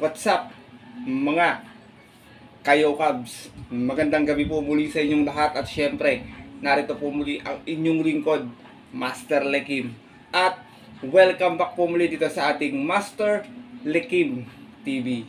What's up, mga kayo Cubs? Magandang gabi po muli sa inyong lahat at syempre, narito po muli ang inyong lingkod, Master Lekim. At welcome back po muli dito sa ating Master Lekim TV.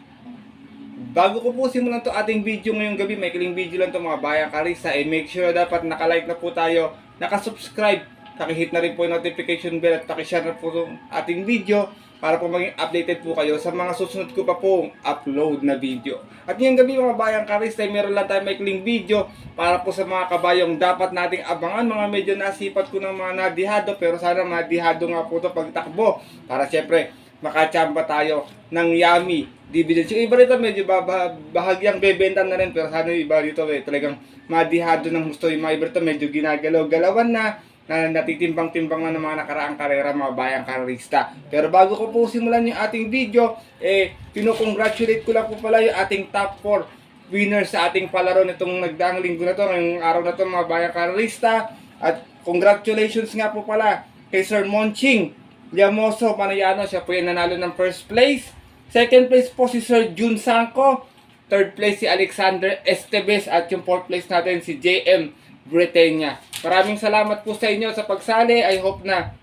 Bago ko po simulan to ating video ngayong gabi, may kiling video lang to mga bayang karisa, eh make sure dapat nakalike na po tayo, nakasubscribe, kakihit na rin po yung notification bell at pakishare na po itong ating video para po maging updated po kayo sa mga susunod ko pa pong upload na video. At ngayong gabi mga bayang karista, eh, meron lang tayo may kiling video para po sa mga kabayong dapat nating abangan, mga medyo nasipat ko ng mga nadihado, pero sana madihado nga po ito pagtakbo para syempre makachamba tayo ng yummy dividends. Yung iba rito medyo ba- ba- bahagyang bebenta na rin pero sana yung iba dito eh, talagang madihado ng gusto yung mga iba rito medyo ginagalaw-galawan na na natitimbang-timbang na ng mga nakaraang karera mga bayang karerista. Pero bago ko po simulan yung ating video, eh, pinocongratulate ko lang po pala yung ating top 4 winners sa ating palaro nitong nagdaang linggo na to, ngayong araw na to mga bayang karerista. At congratulations nga po pala kay Sir Monching Llamoso Panayano, siya po yung nanalo ng first place. Second place po si Sir Jun Sanko. Third place si Alexander Estevez at yung fourth place natin si JM Bretenya. Maraming salamat po sa inyo sa pagsali. I hope na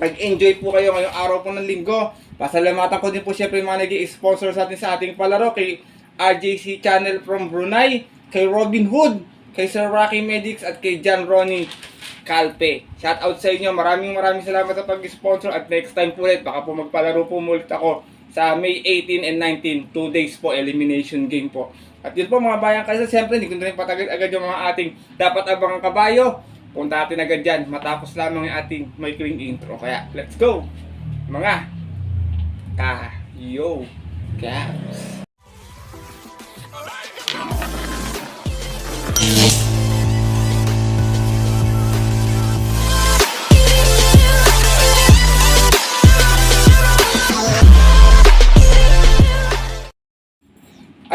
nag-enjoy po kayo ngayong araw po ng linggo. Pasalamatan ko din po syempre yung mga nag sponsor sa atin sa ating palaro kay RJC Channel from Brunei, kay Robin Hood, kay Sir Rocky Medics at kay John Ronnie Calpe. Shout out sa inyo. Maraming maraming salamat sa pag-sponsor at next time po ulit baka po magpalaro po ulit ako sa May 18 and 19, 2 days po elimination game po. At yun po mga bayan kasi siyempre hindi ko na rin patagal agad yung mga ating dapat abangang kabayo. Punta natin agad dyan matapos lamang yung ating may intro. Kaya let's go mga kayo Caps.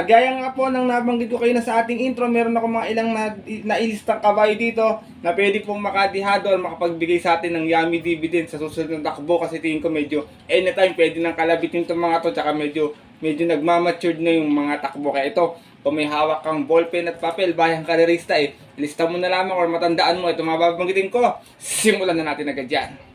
Gaya nga po nang nabanggit ko kayo na sa ating intro, meron ako mga ilang na, nailistang kabayo dito na pwede pong makadihado at makapagbigay sa atin ng yummy dividend sa susunod ng takbo kasi tingin ko medyo anytime pwede nang kalabitin itong mga to tsaka medyo medyo nagmamatured na yung mga takbo. Kaya ito kung may hawak kang ballpen at papel bayang karerista eh. Lista mo na lamang or matandaan mo. Ito mababanggitin ko simulan na natin agad yan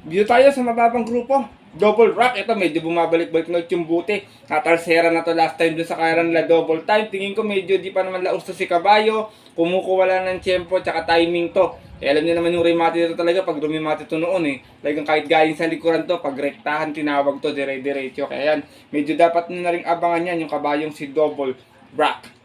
dito tayo sa mababang grupo. Double rock. Ito, medyo bumabalik-balik na yung buti. Natarsera na to last time dun sa kaya nila double time. Tingin ko medyo di pa naman laos to si Kabayo. Kumukuha lang ng tempo tsaka timing to. Eh, alam niyo naman yung remate dito talaga pag rumimate to noon eh. Talagang kahit galing sa likuran to, pag rektahan tinawag to dire-diretso. Kaya yan, medyo dapat na rin abangan yan yung kabayong si double rock.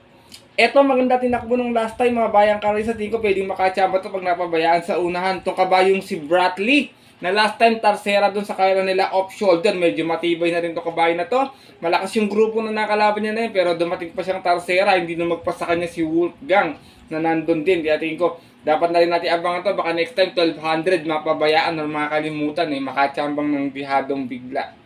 Eto maganda tinakbo nung last time mga bayang karisa tingin ko pwedeng makachamba to pag napabayaan sa unahan. Itong kabayong si Bradley na last time tarsera dun sa kaya nila off shoulder. Medyo matibay na rin to kabayo na to. Malakas yung grupo na nakalaban niya na yun pero dumating pa siyang tarsera. Hindi na magpa sa kanya si Wolfgang na nandun din. Kaya tingin ko dapat na rin natin abangan to. Baka next time 1200 mapabayaan or makakalimutan eh. Makachambang ng bihadong bigla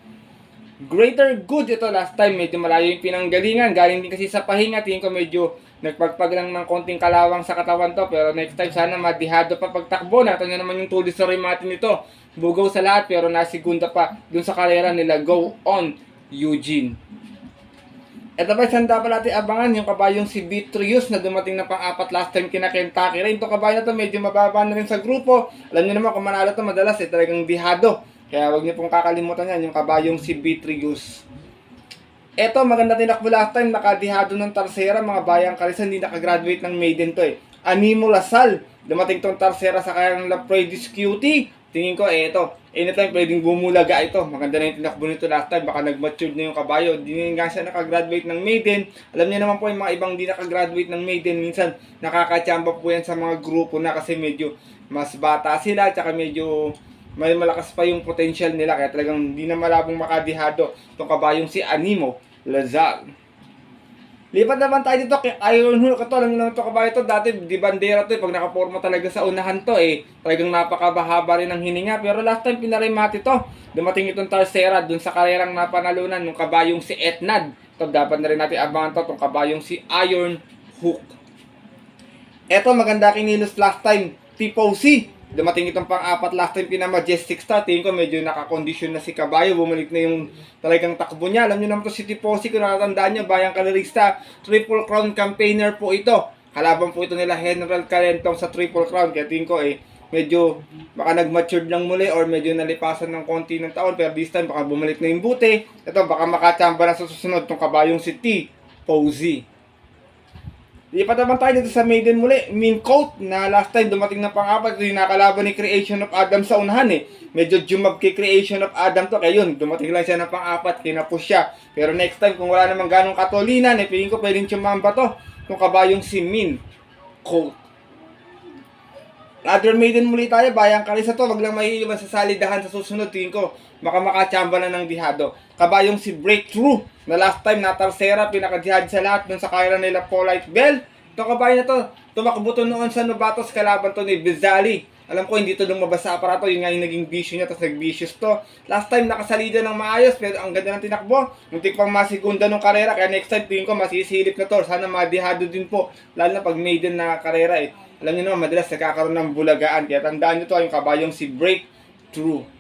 Greater Good ito. Last time medyo malayo yung pinanggalingan. Galing din kasi sa pahinga. Tingin ko medyo nagpagpag lang ng konting kalawang sa katawan to. Pero next time sana madihado pa pagtakbo. Natin nyo naman yung tulis sa remate nito. Bugaw sa lahat pero nasigunda pa dun sa karera nila. Go on Eugene. Ito ba sanda pa natin abangan yung kabayong si Vitrius na dumating na pang-apat last time kina Kentucky. Rain. Ito kabayo na to medyo mababa na rin sa grupo. Alam niyo naman kung manalo to madalas eh talagang dihado. Kaya wag niyo pong kakalimutan yan yung kabayong si Vitrius. Ito maganda tinakbo last time nakadihado ng Tarsera mga bayang kalisa hindi nakagraduate ng maiden to eh. Animo Lasal dumating tong Tarsera sa kaya ng Lapredis Cutie. Tingin ko, eh, ito. Anytime pwedeng bumulaga ito. Maganda na yung tinakbo nito last time. Baka nag-matured na yung kabayo. Hindi nga siya nakagraduate ng maiden. Alam niyo naman po yung mga ibang di nakagraduate ng maiden. Minsan, nakakachamba po yan sa mga grupo na kasi medyo mas bata sila. Tsaka medyo may malakas pa yung potential nila. Kaya talagang hindi na malabong makadihado itong kabayong si Animo Lazal. Lipat naman tayo dito kay Iron Hulk. Ito, alam naman ito kabayo ito. Dati, di bandera to eh. Pag nakaporma talaga sa unahan to eh. Talagang napakabahaba rin ng hininga. Pero last time, pinarimati to. Dumating itong Tarsera dun sa karerang napanalunan ng kabayong si Etnad. Ito, dapat na rin natin abangan to. Itong kabayong si Iron Hook. Eto, maganda kinilos last time. Tipo C. dumating itong pang-apat last time pinama-Majestic Star. Tingin ko medyo nakakondisyon na si Kabayo. Bumalik na yung talagang takbo niya. Alam niyo naman to si Tiposi, kung natatandaan niyo, bayang kalerista. Triple Crown campaigner po ito. Kalaban po ito nila General Calentong sa Triple Crown. Kaya tingin ko eh, medyo baka nag-matured lang muli or medyo nalipasan ng konti ng taon. Pero this time baka bumalik na yung buti. Ito, baka makachamba na sa susunod tong kabayong si T. Posey. Lipat tayo dito sa maiden muli. Mean coat na last time dumating na pang-apat. Ito yung nakalaban ni Creation of Adam sa unahan eh. Medyo jumab kay Creation of Adam to. Kaya yun, dumating lang siya ng pang-apat. Kinapush siya. Pero next time, kung wala namang ganong katolinan, eh, piling ko pwedeng chumamba to. Kung kabayong si Mean coat. Other maiden muli tayo, bayang karisa to, wag lang maiiwan sa salidahan sa susunod, tingin ko, baka makachamba na ng dihado. Kabayong si Breakthrough, na last time na Tarsera, pinakadihad sa lahat dun sa kaira nila Polite Bell. Ito kabayo na to, tumakbo to noon sa Novatos, kalaban to ni Bizali. Alam ko, hindi to lumabas sa aparato, yun nga yung naging bisyo niya, tapos nag-vicious to. Last time, nakasalida ng maayos, pero ang ganda ng tinakbo. Muntik pang masigunda ng karera, kaya next time, tingin ko, masisilip na to. Sana madihado din po, lalo na pag maiden na karera eh. Alam niyo naman, madalas nagkakaroon ng bulagaan. Kaya tandaan niyo to, yung kabayong si Breakthrough.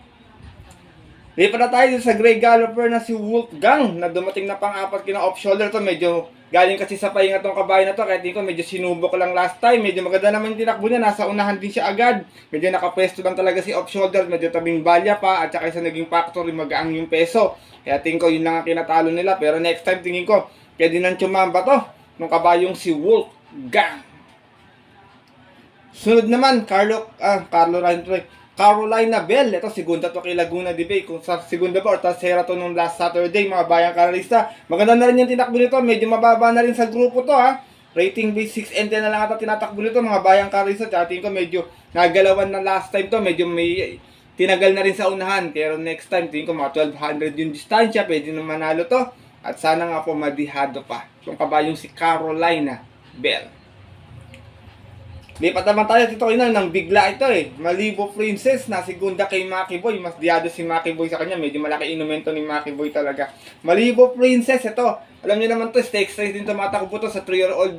Lipat na tayo sa Grey Galloper na si Wolfgang na dumating na pang-apat kina off-shoulder to. Medyo galing kasi sa pahinga tong kabayo na to. Tingin ko medyo sinubok lang last time. Medyo maganda naman yung tinakbo niya. Nasa unahan din siya agad. Medyo nakapwesto lang talaga si off-shoulder. Medyo tabing balya pa. At saka sa naging factory magaang yung peso. Kaya tingin ko yun lang ang kinatalo nila. Pero next time tingin ko pwede nang chumamba to. Nung kabayong si Wolfgang. Sunod naman, Carlo, ah, Carlo Ryan Carolina Bell. Ito, segunda to kay Laguna de Bay. Kung sa segunda ba or tercera to nung last Saturday, mga bayang karalista. Maganda na rin yung tinakbo nito. Medyo mababa na rin sa grupo to, ha. Rating base 6 and 10 na lang ata tinatakbo nito, mga bayang karalista. Tsaka tingin ko medyo nagalawan na last time to. Medyo may tinagal na rin sa unahan. Pero next time, tingin ko mga 1200 yung distansya. Pwede na manalo to. At sana nga po madihado pa. Yung kabayong si Carolina Bell. Lipat naman tayo dito kayo ng bigla ito eh. Malibo Princess na segunda kay Maki Boy. Mas diado si Maki Boy sa kanya. Medyo malaki inumento ni Maki Boy talaga. Malibo Princess ito. Alam niyo naman to, stakes race din tumatakbo to sa 3-year-old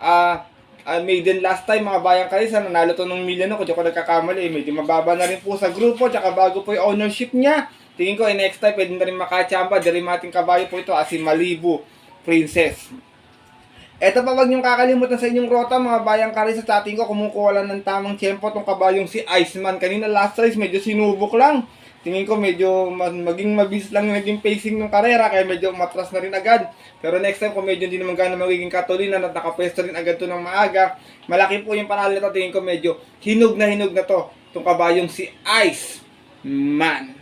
uh, uh, maiden last time mga bayang kalisa. Nanalo to ng milyon ako. Diyan ko nagkakamali. Medyo mababa na rin po sa grupo. Tsaka bago po yung ownership niya. Tingin ko, eh, next time, pwede na rin makachamba. Derimating kabayo po ito, as si Malibu Princess. Eto pa wag niyong kakalimutan sa inyong rota mga bayang kari sa ating ko kumukuha lang ng tamang tempo tong kabayong si Iceman. Kanina last race medyo sinubok lang. Tingin ko medyo ma- maging mabilis lang yung naging pacing ng karera kaya medyo matras na rin agad. Pero next time kung medyo hindi naman gano'n magiging katulina at nakapwesto rin agad to ng maaga, malaki po yung panalo nito. Tingin ko medyo hinog na hinog na to. Itong kabayong si Iceman.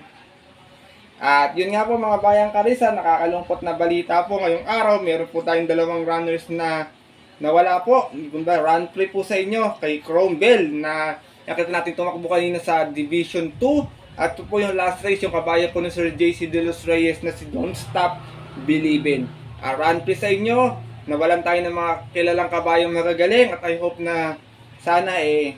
At yun nga po mga bayang karisa, nakakalungkot na balita po ngayong araw. Meron po tayong dalawang runners na nawala po. Ba, run play po sa inyo kay Chrome Bell na nakita natin tumakbo kanina sa Division 2. At ito po yung last race, yung kabaya po ni Sir JC De Los Reyes na si Don't Stop Believin'. Uh, run play sa inyo. Nawalan tayo ng mga kilalang kabayong magagaling at I hope na sana eh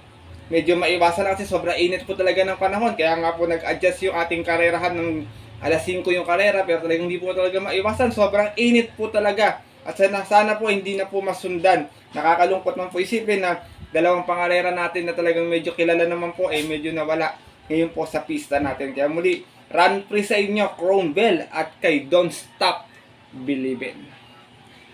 medyo maiwasan na kasi sobrang init po talaga ng panahon. Kaya nga po nag-adjust yung ating karerahan ng alas 5 yung karera pero talagang hindi po talaga maiwasan. Sobrang init po talaga. At sana, sana po hindi na po masundan. Nakakalungkot man po isipin na dalawang pangarera natin na talagang medyo kilala naman po eh medyo nawala ngayon po sa pista natin. Kaya muli, run free sa inyo, Chrome Bell at kay Don't Stop Believin'.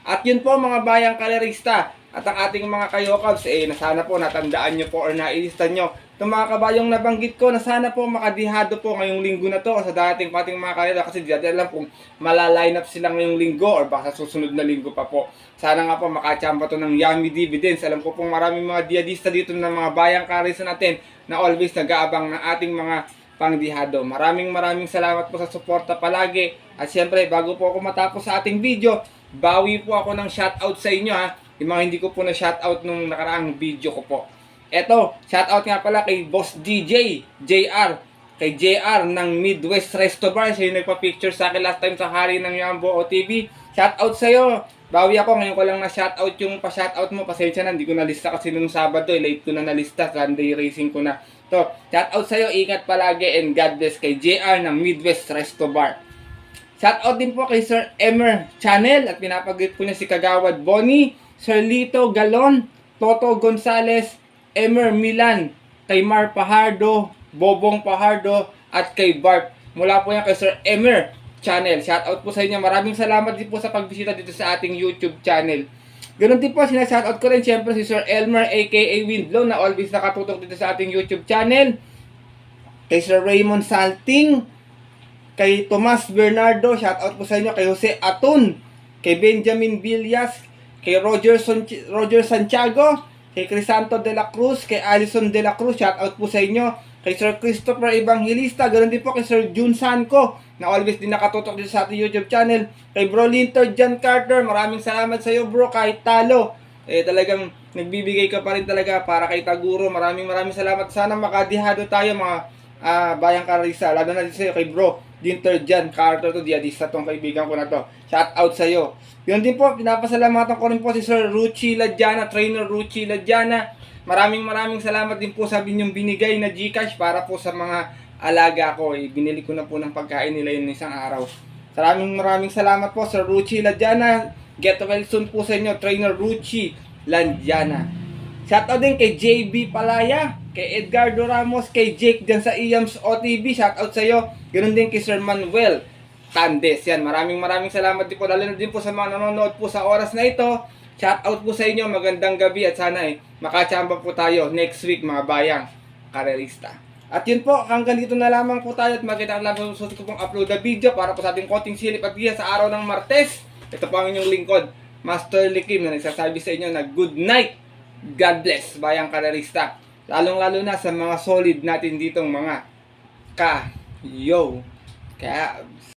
At yun po mga bayang kalerista at ang ating mga kayokabs, eh, na sana po natandaan nyo po or nailista nyo itong mga kabayong nabanggit ko na sana po makadihado po ngayong linggo na to sa dating pating mga kalera kasi di natin alam kung malaline sila ngayong linggo or baka susunod na linggo pa po. Sana nga po makachamba to ng yummy dividends. Alam ko pong maraming mga diadista dito ng mga bayang karisa natin na always nag-aabang ng ating mga pangdihado. Maraming maraming salamat po sa suporta palagi. At syempre, bago po ako matapos sa ating video, bawi po ako ng shoutout sa inyo ha. Yung mga hindi ko po na shoutout nung nakaraang video ko po. Eto, shoutout nga pala kay Boss DJ, JR. Kay JR ng Midwest Resto Bar. Siya yung nagpa-picture sa akin last time sa hari ng Yambo OTV. Shoutout sa'yo. Bawi ako, ngayon ko lang na shoutout yung pa-shoutout mo. Pasensya na, hindi ko nalista kasi nung Sabado, eh, late ko na nalista. Sunday racing ko na. To, shoutout sa'yo, ingat palagi and God bless kay JR ng Midwest Resto Bar. Shoutout din po kay Sir Emer Channel at pinapagit po niya si Kagawad Bonnie, Sir Lito Galon, Toto Gonzales, Emer Milan, kay Mar Pahardo, Bobong Pahardo, at kay Bart. Mula po yan kay Sir Emer channel. Shoutout po sa inyo. Maraming salamat din po sa pagbisita dito sa ating YouTube channel. Ganun din po, sinashoutout ko rin siyempre si Sir Elmer aka Windblow na always nakatutok dito sa ating YouTube channel. Kay Sir Raymond Salting, kay Tomas Bernardo, shoutout po sa inyo, kay Jose Atun, kay Benjamin Villas, kay Roger, Son- Roger Santiago, kay Crisanto de la Cruz, kay Alison de la Cruz, shoutout po sa inyo, kay Sir Christopher Evangelista, ganoon din po kay Sir Jun Sanko, na always din nakatutok dito sa ating YouTube channel, kay Bro Linter John Carter, maraming salamat sa iyo bro, kahit talo, eh talagang nagbibigay ka pa rin talaga para kay Taguro, maraming maraming salamat, sana makadihado tayo mga ah bayang Karisa, lalo na sa iyo kay bro, Dinter Jan Carter to Diadista tong kaibigan ko na to. Shout out sa iyo. Yun din po, pinapasalamatan ko rin po si Sir Ruchi Ladjana, trainer Ruchi Ladjana. Maraming maraming salamat din po sa inyong binigay na Gcash para po sa mga alaga ko. Eh, binili ko na po ng pagkain nila yun isang araw. Maraming maraming salamat po Sir Ruchi Ladjana. Get well soon po sa inyo, trainer Ruchi Ladjana. Shoutout din kay JB Palaya, kay Edgardo Ramos, kay Jake dyan sa IAMS OTV. Shoutout sa iyo. Ganun din kay Sir Manuel Tandes. Yan, maraming maraming salamat din po. Lalo na din po sa mga nanonood po sa oras na ito. Shoutout po sa inyo. Magandang gabi at sana eh, makachamba po tayo next week mga bayang karerista. At yun po, hanggang dito na lamang po tayo at makita lang po sa ko pong upload na video para po sa ating konting silip at giya sa araw ng Martes. Ito po ang inyong lingkod, Master Likim na nagsasabi sa inyo na good night God bless, bayang karerista. Lalong-lalo na sa mga solid natin ditong mga ka, Yo, cabs.